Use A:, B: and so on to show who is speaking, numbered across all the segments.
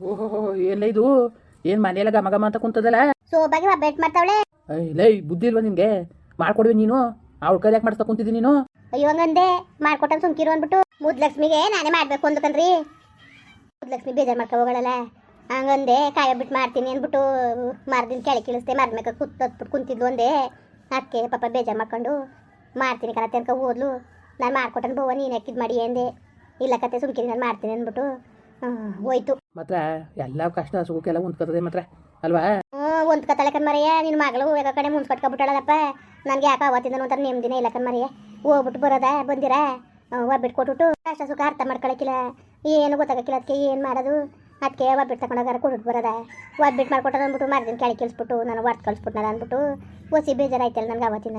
A: ಓಹೋ ಎಲ್ಲ ಇದು? ಏನು ಮನೆಯಲ್ಲ ಗಮ ಗಮ ಅಂತ ಕುಂತದಲ್ಲ?
B: ಸೋಬಾಗಿ ಮಾಡ್ತಾವಳೆ.
A: ಬುದ್ಧಿ ಇಲ್ವಾ ನಿಮ್ಗೆ ಮಾಡ್ಕೊಡ್ವಿ ನೀನು. ಆ ಕೈ ಯಾಕೆ ಮಾಡಿಸ್ತಾ ಕುಂತಿದ್ದಿ ನೀನು?
B: ಅಯ್ಯೋ ಹಂಗಂದೆ. ಮಾಡ್ಕೊಟ್ಟನ್ ಸುಮ್ಕಿರು ಅಂದ್ಬಿಟ್ಟು ಮುದ್ಲಕ್ಷ್ಮಿಗೆ ನಾನೇ ಮಾಡ್ಬೇಕು ಅಂದ್ಕಂದ್ರಿ. ಮುದ್ಲಕ್ಷ್ಮಿ ಬೇಜಾರು ಮಾಡ್ಕೊ ಹೋಗಳಲ್ಲ ಹಂಗಂದೆ ಕಾಯ ಬಿಟ್ಟು ಮಾಡ್ತೀನಿ ಅಂದ್ಬಿಟ್ಟು ಮಾರ್ದಿನ ಕೆಳಗೆ ಕೀಳಿಸ್ದೆ ಮರದ ಮೇಲೆ ಕುತ್ತತ್ಬಿಟ್ಟು ಕುಂತಿದ್ಲು ಒಂದೇ ಅದಕ್ಕೆ ಪಾಪ ಬೇಜಾರು ಮಾಡ್ಕೊಂಡು ಮಾಡ್ತೀನಿ ಕರತ್ತೆ ತನಕ ಓದ್ಲು ನಾನು ಮಾಡ್ಕೊಟ್ಟನ್ ಬೋವ ನೀನು ಹಾಕಿದ್ ಮಾಡಿ ಅಂದೆ. ಇಲ್ಲ ಕತೆ ಸುಮ್ಕಿರಿ ನಾನು ಮಾಡ್ತೀನಿ ಅಂದ್ಬಿಟ್ಟು ಹೋಯ್ತು.
A: ಮಾತ್ರ, ಎಲ್ಲ ಕಷ್ಟ ಸುಖಕ್ಕೆಲ್ಲ ಹೊಂದ್ಕೊತದೆ ಮಾತ್ರ, ಅಲ್ವಾ?
B: ಹೊಂದ್ಕೊತಾಳೆ ಕಣ್ಮರಿಯ. ನಿನ್ನ ಮಗಳು ಯಾಕ ಕಡೆ ಮುಂಚೆ ಕಟ್ಕೊಬಿಟ್ಟಾಳಲ್ಲಪ್ಪ ನನಗೆ ಯಾಕೆ ಅವತ್ತಿಂದ ಒಂಥರ ನೆಮ್ಮದಿನೇ ಇಲ್ಲ ಕಣ್ಮರಿಯ. ಹೋಗ್ಬಿಟ್ಟು ಬರೋದ, ಬಂದಿರ? ಒಬ್ಬಿಟ್ಟು ಕೊಟ್ಬಿಟ್ಟು ಕಷ್ಟ ಸುಖ ಅರ್ಥ ಮಾಡ್ಕೊಳಕಿಲ್ಲ. ಏನು ಗೊತ್ತಾಗಕ್ಕಿಲ್ಲ ಅದಕ್ಕೆ ಏನು ಮಾಡೋದು? ಅದಕ್ಕೆ ಒಬ್ಬಿಟ್ಟು ತಗೊಂಡೋಗಾರ ಕೊಟ್ಬಿಟ್ಟು ಬರೋದ. ಒಬ್ಬಿಟ್ಟು ಮಾಡ್ಕೊಟ್ಟದ ಅಂದ್ಬಿಟ್ಟು ಮಾಡಿದ್ ಕೆಳಗೆ ಕಳಿಸ್ಬಿಟ್ಟು, ನಾನು ಹೊರ್ತು ಕಳಿಸ್ಬಿಟ್ನದ ಅಂದ್ಬಿಟ್ಟು ಒಸಿ ಬೇಜಾರಾಯ್ತಲ್ಲ ನನಗೆ ಅವತ್ತಿಂದ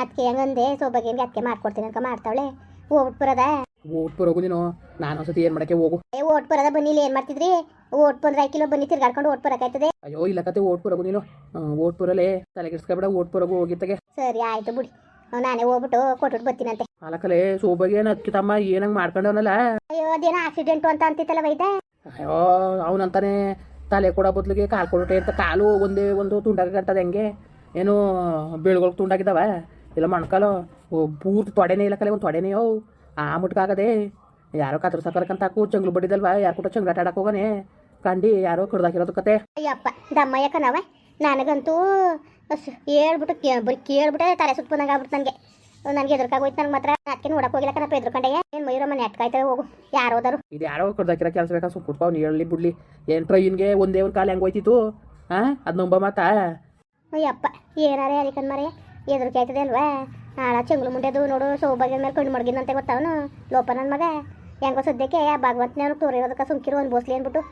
B: ಅದಕ್ಕೆ ಹೆಂಗಂದೆ, ಸೋಬಾಗೇನ್ಗೆ ಅದಕ್ಕೆ ಮಾಡ್ಕೊಡ್ತೀನಿ ಅಂತ ಮಾಡ್ತಾವಳೆ ಹೋಗ್ಬಿಟ್ಟು ಬರೋದ?
A: ಓಟ್ ಬರೋಗು ನೀನು. ನಾನು ಒಂದ್ಸತಿ ಏನು ಮಾಡಕ್ಕೆ ಹೋಗು.
B: ಏ ಓಟ್ ಬರದ ಬನ್ನಿ ಇಲ್ಲಿ ಏನು ಮಾಡ್ತಿದ್ರಿ? ಓಟ್ ಬಂದ್ರೆ ಕಿಲೋ ಬನ್ನಿ ತಿರ್ಗಾಡ್ಕೊಂಡು ಓಟ್ ಬರಕಾಯ್ತದೆ
A: ಅಯ್ಯೋ ಇಲ್ಲ ಕತೆ ಓಟ್ ಬರೋಗು ನೀನು. ಓಟ್ ಬರಲೇ. ತಲೆಗೆಡ್ಸ್ಕೊಬೇಡ ಓಟ್ ಬರೋಗು ಹೋಗಿತ್ತಗೆ.
B: ಸರಿ ಆಯ್ತು ಬಿಡಿ. ನಾನೇ ಹೋಗ್ಬಿಟ್ಟು ಕೊಟ್ಬಿಟ್ಟು ಬರ್ತೀನಂತೆ.
A: ಅಲಕಲೆ ಸೋಬಗೆ ಅಕ್ಕಿ ತಮ್ಮ ಏನಂಗೆ ಮಾಡ್ಕೊಂಡವನಲ್ಲ?
B: ಅಯ್ಯೋ ಅದೇನೋ ಆಕ್ಸಿಡೆಂಟು ಅಂತ ಅಂತಿತ್ತಲ್ಲ ವೈದ
A: ಅಯ್ಯೋ ಅವನಂತಾನೆ ತಲೆ ಕೊಡೋ ಬದಲಿಗೆ ಕಾಲು ಕೊಡೋಟೆ ಅಂತ. ಕಾಲು ಒಂದೇ ಒಂದು ತುಂಡಾಗ ಕಟ್ಟದ ಹೆಂಗೆ. ಏನು ಬೀಳ್ಗೊಳಗೆ ತುಂಡಾಗಿದ್ದಾವ? ಇಲ್ಲ ಮಣ್ಕಾಲು ಪೂರ್ತಿ ತೊಡೆನೇ ಇಲ್ಲ ಕಲೆ ಒಂದು ತೊಡೆನೇ ಅವು ಆ ಮುಟ್ಕಾಗದೆ ಯಾರೋ ಕತ್ರ ಸಕರ್ಕಂತ ಹಾಕು ಚಂಗ್ಲು ಬಡಿದಲ್ವಾ? ಯಾರು ಕೂಡ ಚಂಗ್ಲಾಟ ಆಡಕ್ಕೆ ಹೋಗನೆ? ಕಂಡಿ ಯಾರೋ ಕುಡ್ದಾಕಿರೋದು ಕತೆ.
B: ಅಯ್ಯಪ್ಪ ದಮ್ಮಯ್ಯ ನಾವ? ನನಗಂತೂ ಹೇಳ್ಬಿಟ್ಟು ಬರೀ ಕೇಳ್ಬಿಟ್ಟೆ ತಲೆ ಸುತ್ತ ಬಂದಂಗೆ ಆಗ್ಬಿಟ್ಟು ನನಗೆ. ನನಗೆ ಎದುರ್ಕಾಗೋಯ್ತು ನನಗೆ ಮಾತ್ರ. ಅದಕ್ಕೆ ನೋಡಕ್ಕೆ ಹೋಗಿಲ್ಲ ಕಣಪ್ಪ ಎದುರ್ಕೊಂಡೆ ಏನು ಮಯೂರಮ್ಮ ನೆಟ್ಕಾಯ್ತವೆ ಹೋಗು. ಯಾರು ಹೋದರು?
A: ಇದು ಯಾರೋ ಕಡ್ದಾಕಿರೋ ಕೆಲಸ ಬೇಕಾ? ಸುಮ್ ಕುಟ್ಕೊ ಅವ್ನು ಹೇಳಲಿ ಬಿಡ್ಲಿ. ಏನು ಟ್ರೈನ್ಗೆ ಒಂದೇ ಒಂದು ಕಾಲ ಹೆಂಗೆ ಹೋಯ್ತಿತ್ತು? ಹಾಂ ಅದು ನಂಬ ಮಾತಾ?
B: ಅಯ್ಯಪ್ಪ ಏನಾರೇ ಅದಕ್ಕೆ ಮರೆ ಎದುರಿಕೆ ಆಯ್ತದೆ ಅಲ್ವಾ? ಆಳ ಚೆಂಗ್ಳು ಮುಂಡೆದು ನೋಡು ಸೌಭಾಗ್ಯದ ಮೇಲೆ ಕಣ್ಣು ಮಡಗಿದಂತೆ ಗೊತ್ತವನು? ಲೋಪ ನನ್ನ ಮಗ. ಹೆಂಗೋ ಸದ್ಯಕ್ಕೆ ಭಗವಂತನ ತೋರಿರೋದಕ್ಕೆ ಸುಮ್ಕಿರು ಅನ್ಬೋಸ್ಲಿ ಅಂದ್ಬಿಟ್ಟು.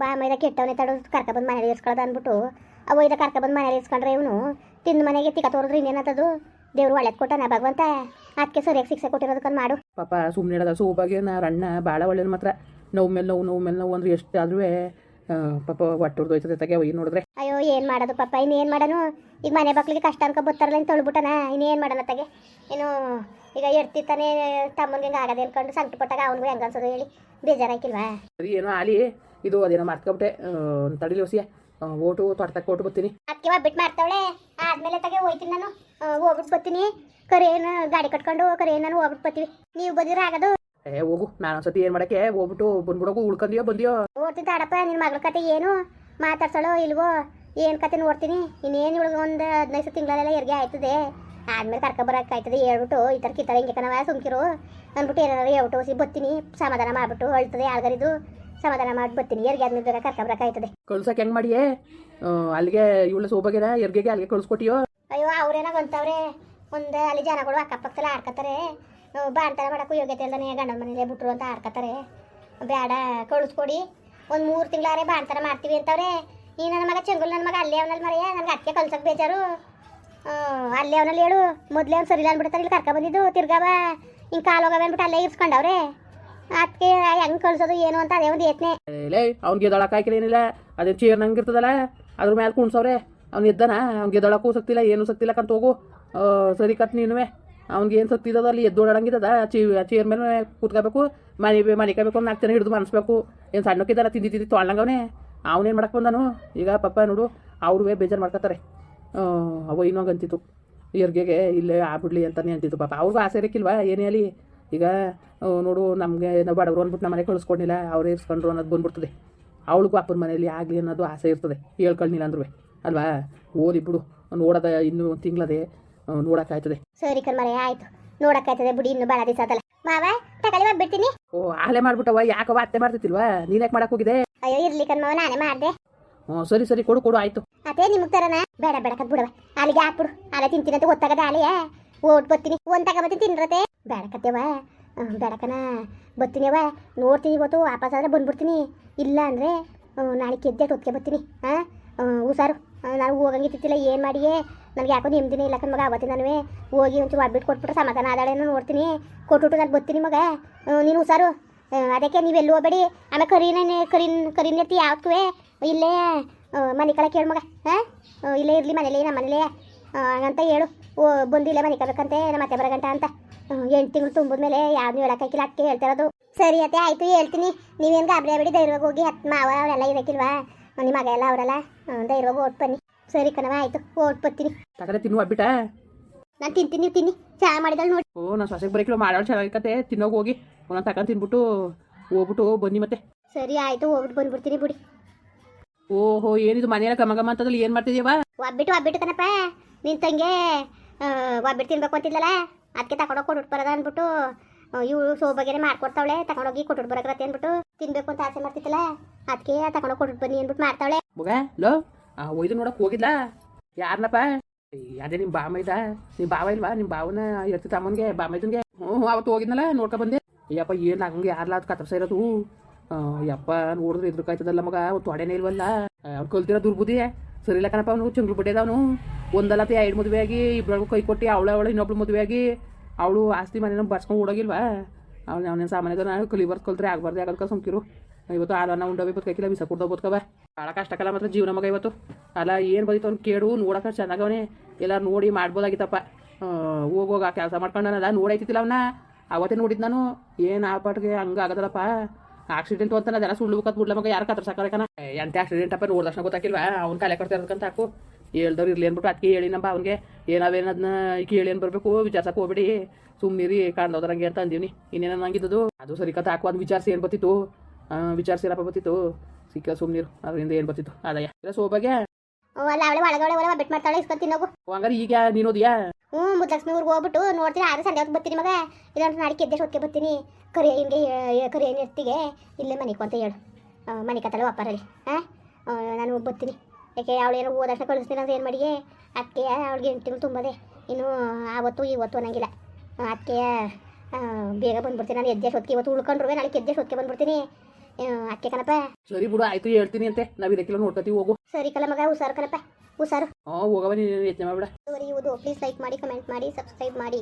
B: ಬಾ ಮೈದ ಕೆಟ್ಟವನೇ ತಡ, ಕರ್ಕ ಬಂದು ಮನೇಲಿ ಇರ್ಸ್ಕೊಳ್ಳೋದು ಅಂದ್ಬಿಟ್ಟು. ಅವ ಇದ ಕರ್ಕ ಬಂದು ಮನೇಲಿ ಇಸ್ಕೊಂಡ್ರೆ ಇವನು ತಿಂದು ಮನೆಗೆ ತಿಕ್ಕ ತೋರಿದ್ರೆ ಇನ್ನೇನತ್ತದು ದೇವ್ರು ಒಳ್ಳೇದು ಕೊಟ್ಟಾನ ಭಗವಂತ? ಅದಕ್ಕೆ ಸರಿಯಾಗಿ ಶಿಕ್ಷೆ ಕೊಟ್ಟಿರೋದಕ್ಕಂದು ಮಾಡು.
A: ಪಾಪ ಸುಮ್ಮನೆ ಇಡೋದ ಸೋಬಾಗಿನ ರಣ್ಣ ಭಾಳ ಒಳ್ಳೇದು ಮಾತ್ರ. ನೋವು ಮೇಲೆ ನೋವು ನೋವು ಮೇಲೆ ನೋವು ಅಂದ್ರೆ ಎಷ್ಟಾದ್ರೂ ಪಾಪ ಒಟ್ಟುರ್ದು ಹೋಯ್ತದೆ ತಗೆ ಒಯ್ಯಿ ನೋಡಿದ್ರೆ.
B: ಏನು ಮಾಡೋದು ಪಾಪ ಇನ್ನೇನು ಮಾಡೋನು? ಈಗ ಮನೆ ಮಕ್ಳಿಗೆ ಕಷ್ಟ ಅನ್ಕೊ ಬತ್ತಾರಲ್ಲ ಅಂತ ತೊಳ್ಬಿಟ್ಟನ ಇನ್ನೇನು ಮಾಡೋಣ ತಗೆ ಏನು ಈಗ ಎಡ್ತಿತ್ತಾನೆ ತಮ್ಮನಿಗೆ ಹಿಂಗೆ ಆಗದೆ ಅನ್ಕೊಂಡು ಸಂಕಟ ಪಟ್ಟಾಗ ಅವನಿಗೂ ಹೆಂಗೆ ಅನ್ಸೋದು ಹೇಳಿ ಬೇಜಾರಾಕಿಲ್ವಾ
A: ಸರಿ ಏನೋ ಆಲಿ ಇದು ಅದೇನೋ ಮಾಡ್ಕೊಬಿಟ್ಟೆ ತಡಿಲಿ ಹೊಸಿಯ ಓಟು ತೋಟಕ್ಕೆ ಕೊಟ್ಟು ಬರ್ತೀನಿ.
B: ಅದಕ್ಕೆ ಒಬ್ಬಿಟ್ಟು ಮಾಡ್ತಾವಳೆ ಆದ್ಮೇಲೆ ತಗೆ ಹೋಯ್ತೀನಿ ನಾನು ಹೋಗ್ಬಿಟ್ಟು ಬರ್ತೀನಿ. ಏನು ಗಾಡಿ ಕಟ್ಕೊಂಡು ಕರೆ ನಾನು ಹೋಗ್ಬಿಟ್ಟು ಬರ್ತೀವಿ. ನೀವು ಬಂದಿರ ಆಗೋದು
A: ಏ ಹೋಗು ನಾನು ಒಂದ್ಸತಿ ಏನು ಮಾಡಕ್ಕೆ ಹೋಗ್ಬಿಟ್ಟು ಬಂದ್ಬಿಡೋಕು ಉಳ್ಕೊಂದಿಯೋ ಬಂದಿಯೋ.
B: ಓಡ್ತಿದ್ದಾಡಪ್ಪ ನಿನ್ನ ಮಗಳ ಕತೆ ಏನು? ಮಾತಾಡ್ಸಳೋ ಇಲ್ವೋ? ಏನು ಕತೆ ನೋಡ್ತೀನಿ? ಇನ್ನೇನು ಇವಳಿಗೆ ಒಂದು ಹದಿನೈದು ತಿಂಗಳಲ್ಲೆಲ್ಲ ಹೆರಿಗೆ ಆಯ್ತದೆ. ಆದ್ಮೇಲೆ ಕರ್ಕೊಬರಕ್ಕೆ ಆಯ್ತದೆ ಹೇಳ್ಬಿಟ್ಟು ಈ ಥರ ಕಿತ್ತರ ಹಿಂಗೆ ಕಣವ ಸುಮ್ಕಿರು. ಅಂದ್ಬಿಟ್ಟು ಏನಾರು ಹೇಳ್ಬಿಟ್ಟು ಸಿ ಬತ್ತೀನಿ ಸಮಾಧಾನ ಮಾಡ್ಬಿಟ್ಟು ಅಳ್ತದೆ ಆಳ್ಗರಿದು. ಸಮಾಧಾನ ಮಾಡಿ ಬರ್ತೀನಿ ಹೆರಿಗೆ ಆದ್ಮೇಲೆ ಬೇಗ ಆಯ್ತದೆ.
A: ಕಳ್ಸಕ್ಕೆ ಹೆಂಗೆ ಮಾಡಿಯೇ? ಅಲ್ಲಿಗೆ ಇವಳ ಸೋಬಗಿದ ಎರ್ಗೆಗೆ ಅಲ್ಲಿಗೆ ಕಳ್ಸ್ಕೊಟ್ಟಿಯೋ?
B: ಅಯ್ಯೋ ಅವ್ರೇನಾಗ ಬಂತವ್ರೆ ಒಂದು ಅಲ್ಲಿ ಜನಗಳು ಅಕ್ಕಪಕ್ಕದಲ್ಲಿ ಆಡ್ಕತ್ತಾರೆ. ಬಾಣ್ತಾರ ಮಾಡಕ್ಕೂ ಯೋಗ್ಯತೆ ಇಲ್ದಾನೆ ಗಂಡನ ಮನೇಲೆ ಬಿಟ್ರು ಅಂತ ಆಡ್ಕತ್ತಾರೆ. ಬೇಡ ಕಳಿಸ್ಕೊಡಿ. ಒಂದು ಮೂರು ತಿಂಗಳಾರೆ ಬಾಣ್ತಾರ ಮಾಡ್ತೀವಿ ಅಂತವ್ರೆ. ಈ ನನ್ನ ಮಗ ಚಂಗುಲ್ ನನ್ನ ಮಗ ಅಲ್ಲೇ ಅವನಲ್ಲಿ ಮರೆಯ, ನನಗೆ ಅದಕ್ಕೆ ಕಲ್ಸಕ್ಕೆ ಬೇಜಾರು. ಅಲ್ಲೇ ಅವನಲ್ಲಿ ಹೇಳು, ಮೊದಲೇ ಅವ್ನು ಸರಿ ಇಲ್ಲ ಅಂದ್ಬಿಡ್ತಾರೆ ಇಲ್ಲಿ ಕರ್ಕ ಬಂದಿದ್ದು ತಿರ್ಗಾವ ಹಿಂಗೆ ಕಾಲು ಹೋಗವೆ ಅಂದ್ಬಿಟ್ಟು ಅಲ್ಲೇ ಇರ್ಸ್ಕೊಂಡವ್ರೆ. ಅದಕ್ಕೆ ಹೆಂಗೆ ಕಳ್ಸೋದು ಏನು ಅಂತ ಅದೇ ಒಂದು ಯತ್ನೆ.
A: ಲೇ ಅವ್ನಿಗೆ ಎದಳಕ್ಕೆ ಹಾಕಿಲ್ಲ ಅದೇ ಚೇರ್ ನಂಗೆ ಇರ್ತದಲ್ಲ, ಅದ್ರ ಮೇಲೆ ಕುಣ್ಸವ್ರೆ. ಅವ್ನು ಎದ್ದಾನ ಅವ್ನಿಗೆ ಎದಳಕ್ಕೂ ಸಕ್ತಿಲ್ಲ ಏನು ಸಕ್ತಿಲ್ಲ ಕಂತ ಹೋಗು. ಸರಿ ಕತ್ ನೀನುವೆ. ಅವ್ನಿಗೆ ಏನು ಸತ್ತಿದ್ದದ ಅಲ್ಲಿ ಎದ್ದೋಡಂಗಿದ್ದದ ಚೀ ಚೇರ್ ಮೇಲೆ ಕೂತ್ಕೋಬೇಕು, ಮನೆ ಮನೆ ಕಬೇಕು, ನಾಲ್ಕು ಜನ ಹಿಡಿದು ಮನ್ಸ್ಬೇಕು. ಏನು ಸಣ್ಣಕ್ಕಿದ್ದಾರ ತಿಂದಿ ತಿಂದಿ ಅವನೇನು ಮಾಡಕ್ಕೆ ಬಂದಾನು? ಈಗ ಪಪ್ಪ ನೋಡು ಅವ್ರುವೇ ಬೇಜಾರು ಮಾಡ್ಕೊತಾರೆ ಅವ ಇನ್ನೊಂಗಂತಿತ್ತು ಅಂತಿತ್ತು. ಎರ್ಗೆಗೆ ಇಲ್ಲೇ ಆಗ್ಬಿಡ್ಲಿ ಅಂತಾನೆ ಅಂತಿತ್ತು ಪಾಪ. ಅವ್ರಿಗೂ ಆಸೆ ಇರಕ್ಕಿಲ್ವಾ? ಏನೇ ಅಲ್ಲಿ ಈಗ ನೋಡು ನಮಗೆ ನಾವು ಬಡವರು ಅಂದ್ಬಿಟ್ಟು ನಮ್ಮ ಮನೆ ಕಳಿಸ್ಕೊಂಡಿಲ್ಲ ಅವ್ರೇ ಇರ್ಸ್ಕೊಂಡ್ರು ಅನ್ನೋದು ಬಂದ್ಬಿಡ್ತದೆ. ಅವಳಿಗೂ ಅಪ್ಪನ ಮನೆಯಲ್ಲಿ ಆಗಲಿ ಅನ್ನೋದು ಆಸೆ ಇರ್ತದೆ. ಹೇಳ್ಕೊಳ್ನಿಲ್ಲ ಅಂದ್ರೂ ಅಲ್ವಾ? ಓದಿ ಬಿಡು. ನೋಡೋದ ಇನ್ನೂ ಒಂದು ತಿಂಗಳದೆ ನೋಡೋಕ್ಕಾಯ್ತದೆ
B: ಸರಿ ಕಣ್ಮರೆ ಆಯಿತು. ನೋಡಕ್ಕಾಯ್ತದೆ ಬಿಡಿ ಇನ್ನು ಭಾಳ ದಿವಸ ಅದಲ್ಲ ಮಾವ ತಗೊಳ್ಳಿ ಬಿಡ್ತೀನಿ
A: ಓ ಆಲೆ ಮಾಡ್ಬಿಟ್ಟವ ಯಾಕವ ಅತ್ತೆ ಮಾಡ್ತಿತ್ತಿಲ್ವಾ ನೀನ್ ಯಾಕೆ ಮಾಡಕ್ಕೆ ಹೋಗಿದೆ
B: ಅಯ್ಯೋ ಇರ್ಲಿ ಕಣ್ಮವ ನಾನೇ ಮಾಡಿದೆ.
A: ಹ್ಞೂ ಸರಿ ಸರಿ ಕೊಡು ಕೊಡು ಆಯ್ತು.
B: ಅದೇ ನಿಮ್ಗೆ ತರನ ಬೇಡ ಬೇಡ ಕದ್ ಬಿಡವ. ಅಲ್ಲಿಗೆ ಹಾಕ್ಬಿಡು. ಅಲ್ಲೇ ತಿಂತೀನಿ ಅಂತ ಗೊತ್ತಾಗದ ಅಲೆಯ ಓಟ್ ಬರ್ತೀನಿ. ಒಂದ್ ತಗೊಬತ್ತೀನಿ ತಿನ್ರತೆ. ಬೇಡ ಕತ್ತೇವ ಬೇಡಕನ ಬರ್ತೀನಿ ಬರ್ತೀನಿವ ನೋಡ್ತೀನಿ ಇವತ್ತು ವಾಪಸ್ ಆದ್ರೆ ಬಂದ್ಬಿಡ್ತೀನಿ. ಇಲ್ಲ ಅಂದ್ರೆ ನಾಳೆ ಕೆದ್ದೆ ಟೊತ್ಕೆ ಬರ್ತೀನಿ. ಹಾಂ? ಹುಷಾರು. ನಾನು ಹೋಗಂಗಿತ್ತಿಲ್ಲ ಏನು ಮಾಡಿಯೇ? ನನಗೆ ಯಾಕೋ ನೆಮ್ಮದಿನೇ ಇಲ್ಲ ಕಣ್ ಮಗ ಆವತ್ತಿನ ನಾನು ಹೋಗಿ ಒಂಚೂರು ಒಬ್ಬಿಟ್ಟು ಕೊಟ್ಬಿಟ್ರೆ ಸಮಾಧಾನ ಆದಾಳೇನೋ ನೋಡ್ತೀನಿ. ಕೊಟ್ಬಿಟ್ಟು ನಾನು ಬರ್ತೀನಿ ಮಗ. ನೀನು ಹುಷಾರು. ಅದಕ್ಕೆ ನೀವೆಲ್ಲೂ ಹೋಗ್ಬೇಡಿ. ಆಮೇಲೆ ಕರೀನೇ, ಕರಿನ್ ಕರಿನೆತ್ತಿ ಯಾವತ್ತೂ ಇಲ್ಲೇ ಮನೆ ಕಡೆ ಕೇಳು ಮಗ. ಹಾಂ? ಇಲ್ಲೇ ಇರಲಿ ಮನೇಲಿ, ನಮ್ಮ ಮನೇಲೇ. ಅಂತ ಹೇಳು. ಓ ಬಂದಿಲ್ಲ ಮನೆ ಕಬೇಕಂತೆ ನಮ್ಮ ಅತ್ತೆ ಬರಗಂಟ ಅಂತ. ಎಂಟು ತಿಂಗಳು ತುಂಬಿದ ಮೇಲೆ ಯಾವ್ದು ಹೇಳಕ್ಕಾಗಿಲ್ಲ ಅದಕ್ಕೆ ಹೇಳ್ತಿರೋದು ಸರಿ ಅತ್ತೆ, ಆಯ್ತು, ಹೇಳ್ತೀನಿ. ನೀವೇನು ಗಾಬರಿ ಬಿಡಿ ಧೈರ್ಯವಾಗಿ ಹೋಗಿ ಹತ್ತು ಮಾವ, ಅವರೆಲ್ಲ ಇರಕ್ಕಿಲ್ವಾ? ನಿಮ್ಮ ಮಗ ಎಲ್ಲ ಅವರೆಲ್ಲ. ಧೈರ್ಯವಾಗಿ ಓಟ್ ಬನ್ನಿ. ಸರಿ ಕಣವ ಆಯ್ತು, ಓಟ್ ಬರ್ತೀನಿ.
A: ತಕಡೆ ತಿನ್ನು, ಅಬ್ಬಿಟ.
B: ನಾನು ತಿಂತೀನಿ ನೀವು ತಿನ್ನಿ. ಚಹಾ ಮಾಡಿದಳು ನೋಡಿ.
A: ಓ ನಾನು ಸೊಸೆಗೆ ಬರೀಕಿಲ್ಲ ಮಾಡೋಳು ಚೆನ್ನಾಗಿಕತ್ತೆ ತಿನ್ನೋಗಿ ಹೋಗಿ. ಒಂದೊಂದು ತಗೊಂಡು ತಿನ್ಬಿಟ್ಟು ಹೋಗ್ಬಿಟ್ಟು ಬನ್ನಿ ಮತ್ತೆ.
B: ಸರಿ ಆಯ್ತು ಹೋಗ್ಬಿಟ್ಟು ಬಂದ್ಬಿಡ್ತೀನಿ ಬಿಡಿ.
A: ಓಹೋ ಏನಿದು? ಮನೆಯಲ್ಲ ಗಮ ಗಮ ಅಂತದಲ್ಲಿ ಏನು ಮಾಡ್ತಿದ್ದೀವ
B: ಒಬ್ಬಿಟ್ಟು ಒಬ್ಬಿಟ್ಟು ಕಣಪ್ಪ. ನಿನ್ನ ತಂಗೆ ಒಬ್ಬಿಟ್ಟು ತಿನ್ಬೇಕು ಅಂತಿದ್ಲಲ್ಲ? ಅದಕ್ಕೆ ತಗೊಂಡೋಗಿ ಕೊಟ್ಬಿಟ್ಟು ಬರೋದ ಅಂದ್ಬಿಟ್ಟು ಇವಳು ಸೋಬಗೆನೆ ಮಾಡ್ಕೊಡ್ತಾವಳೆ. ತಗೊಂಡೋಗಿ ಕೊಟ್ಬಿಟ್ಟು ಬರಕತ್ತೆ ಅಂದ್ಬಿಟ್ಟು ತಿನ್ಬೇಕು ಅಂತ ಆಸೆ ಮಾಡ್ತಿತ್ತಲ್ಲ ಅದಕ್ಕೆ ತಗೊಂಡೋಗಿ ಕೊಟ್ಬಿಟ್ಟು ಬನ್ನಿ ಅಂದ್ಬಿಟ್ಟು ಮಾಡ್ತಾವಳೆ.
A: ಮಗ ಲೋ ಒಯ್ದು ನೋಡಕ್ ಹೋಗಿದ್ಲಾ? ಯಾರನಪ್ಪ? ಅದೇ ನಿಮ್ಮ ಬಾಮ ಇದ್ದ ನಿಮ್ಮ ಬಾವ ಇಲ್ವಾ ನಿಮ್ಮ ಬಾವನ ಎತ್ತಿ ಬಾಮ ಇದ್ದನ್ಗೆ ಹ್ಞೂ ಅವತ್ತು ಹೋಗಿದ್ನಲ್ಲ ನೋಡ್ಕೊ ಬಂದೆ ಅಯ್ಯಪ್ಪ ಏನು ಹಂಗೆ ಯಾರಲ್ಲ ಅದು ಕತ್ರಸ ಇರೋದು ಯಪ್ಪ ನೋಡಿದ್ರೆ ಎದ್ರಕಾಯ್ತದಲ್ಲ ಮಗ ತೊಡೆನೇ ಇಲ್ವಲ್ಲ ಅವ್ನು ಕಲ್ತಿರೋ ದುರ್ಬುದ್ಧಿ ಸರಿ ಇಲ್ಲ ಕಣಪ್ಪ ಅವನು ಚಂಗ್ಳು ಬಿಟ್ಟಿದ ಅವನು ಒಂದಲ್ಲ ಎರಡು ಮದುವೆ ಆಗಿ ಇಬ್ಬರಿಗೂ ಕೈ ಕೊಟ್ಟು ಅವಳ ಅವಳು ಇನ್ನೊಬ್ಳು ಮದುವೆ ಆಗಿ ಅವಳು ಆಸ್ತಿ ಮನೇನ ಬರ್ಸ್ಕೊಂಡು ಓಡೋಗಿಲ್ವಾ ಅವ್ನು ಅವನೇನು ಸಾಮಾನ್ಯದ ನಾವು ಕಲಿ ಬರ್ಸ್ಕೊಳ್ತಾರೆ ಆಗಬಾರ್ದು ಆಗಲ್ಕ ಸುಮ್ಕಿರು ಇವತ್ತು ಹಾಲನ್ನ ಉಂಡವೆ ಕೈಕಿಲ್ಲ ಬಿಸ ಕುಡ್ದೋ ಭಾಳ ಕಷ್ಟಕಲ್ಲ ಮಾತ್ರ ಜೀವನ ಮಗ ಇವತ್ತು. ಅಲ್ಲ, ಏನು ಬಂದಿತ್ತು ಅವ್ನು ಕೇಳು ನೋಡಕ್ಕೆ ಚೆನ್ನಾಗವನೇ ಎಲ್ಲ ನೋಡಿ ಮಾಡ್ಬೋದಾಗಿತ್ತಪ್ಪ. ಹೋಗೋಗ ಕೆಲಸ ಮಾಡ್ಕೊಂಡನಲ್ಲ ನೋಡೈತಿಲ್ಲ ಅವನ್ನ ಅವತ್ತೇ ನೋಡಿದ್ದು ನಾನು, ಏನು ಆ ಪಾಟ್ಗೆ ಹಂಗೆ ಆಗದಲ್ಲಪ್ಪ. ಆಕ್ಸಿಡೆಂಟ್ ಅಂತ ಅದೆಲ್ಲ ಸುಳ್ಳು ಕತ್ ಮುಡ್ಲ ಮಗ, ಯಾರು ಕತ್ರ ಸಾಕಾರಕನ ಎಂತ ಆಕ್ಸಿಡೆಂಟ್ ಅಪ್ಪ ನೋಡಿದ ತಕ್ಷಣ ಗೊತ್ತಾಗಿಲ್ವಾ ಅವ್ನು ಕೊಡ್ತಾ ಇರೋದಕ್ಕಂತ ಹಾಕು. ಹೇಳ್ದವ್ರು ಇರ್ಲಿ ಅಂದ್ಬಿಟ್ಟು ಅದಕ್ಕೆ ಹೇಳಿ ನಂಬ ಅವ್ನಿಗೆ. ಏನಾವೇನದನ್ನ ಕೇಳಿ ಏನು ಬರಬೇಕು ವಿಚಾರ್ಸಕ್ಕೆ ಹೋಗ್ಬೇಡಿ. ಸುಮ್ಮನಿರಿ ಕಾಣ್ದೋದ್ರಂಗೆ ಅಂತ ಅಂದೀವಿ ಇನ್ನೇನು ನಂಗಿದ್ದು ಅದು ಸರಿ ಕತ್ತ ಹಾಕು, ಅದು ವಿಚಾರಿಸಿ ಏನು ಬರ್ತಿತ್ತು? ವಿಚಾರಿಸಿರಪ್ಪ ಬರ್ತಿತ್ತು. ಸಿಕ್ಕ ಸುಮ್ಮನಿರು ಅದರಿಂದ ಏನು ಬರ್ತಿತ್ತು? ಅದಯ್ಯ ಇಲ್ಲ ಸೋಬಾಗೆ
B: ಅಲ್ಲ ಅವಳೆ ಒಳಗಡೆ ಒಳಗೆ ಮಾಡ್ತಾಳೆ ಇಸ್ಕೊಂಡು ತಿನ್ನೋಗು.
A: ಹಂಗಾರೆ ಈಗ ನೀನೋದಿಯಾ
B: ಹ್ಞೂ ಮುದ್ದಲಕ್ಷ್ಮಿ ಊರಿಗೆ ಹೋಗ್ಬಿಟ್ಟು ನೋಡ್ತೀನಿ ಆದ್ರೆ ಸಂಡೆ ಹೊತ್ತು ಬರ್ತೀನಿ ಮಗ. ಇಲ್ಲಾಂದ್ರೆ ನಾಳೆ ಎದ್ದೆ ಹೊತ್ತಿಗೆ ಬರ್ತೀನಿ. ಕರಿ ಹಿಂಗೆ ಕರಿ ಇರ್ತಿಗೆ ಇಲ್ಲೇ ಮನೆಗೆ ಅಂತ ಹೇಳು. ಮನೆ ಕತ್ತಲೆ ಒಪ್ಪರಲ್ಲಿ ಹಾಂ ನಾನು ಬರ್ತೀನಿ. ಯಾಕೆ ಅವಳೇನೋ ಓದಾಟ ಕಳಿಸ್ತೀನಿ ಅಂತ ಏನು ಮಾಡಿಗೆ? ಅದಕ್ಕೆ ಅವಳಿಗೆ ಎಂಟು ತಿಂಗಳು ತುಂಬದೆ. ಇನ್ನು ಆವತ್ತು ಇವತ್ತು ಅನ್ನಂಗಿಲ್ಲ. ಅದಕ್ಕೆ ಬೇಗ ಬಂದ್ಬಿಡ್ತೀನಿ. ನಾನು ಎದ್ದೆ ಹೊತ್ತಿಗೆ ಇವತ್ತು ಉಳ್ಕೊಂಡ್ರು ನಾಳೆ ಎದ್ದೆ ಹೊತ್ತಿಗೆ ಬಂದ್ಬಿಡ್ತೀನಿ. ಅದಕ್ಕೆ ಕಣಪ್ಪ.
A: ಸರಿ ಬಿಡು ಆಯ್ತು ಹೇಳ್ತೀನಿ ಅಂತೆ. ನಾವ್ ಇದಕ್ಕೆಲ್ಲ ನೋಡ್ಕೊತೀವಿ ಹೋಗು.
B: ಸರಿ ಕಲ ಮಗ ಹುಷಾರು ಕಣಪ್ಪ. ಹುಷಾರು.
A: ಹೋಗವ ನೀನು ಯೋಚನೆ ಮಾಡ್ಬೇಡ.
B: ಪ್ಲೀಸ್ ಲೈಕ್ ಮಾಡಿ ಕಮೆಂಟ್ ಮಾಡಿ ಸಬ್ಸ್ಕ್ರೈಬ್ ಮಾಡಿ.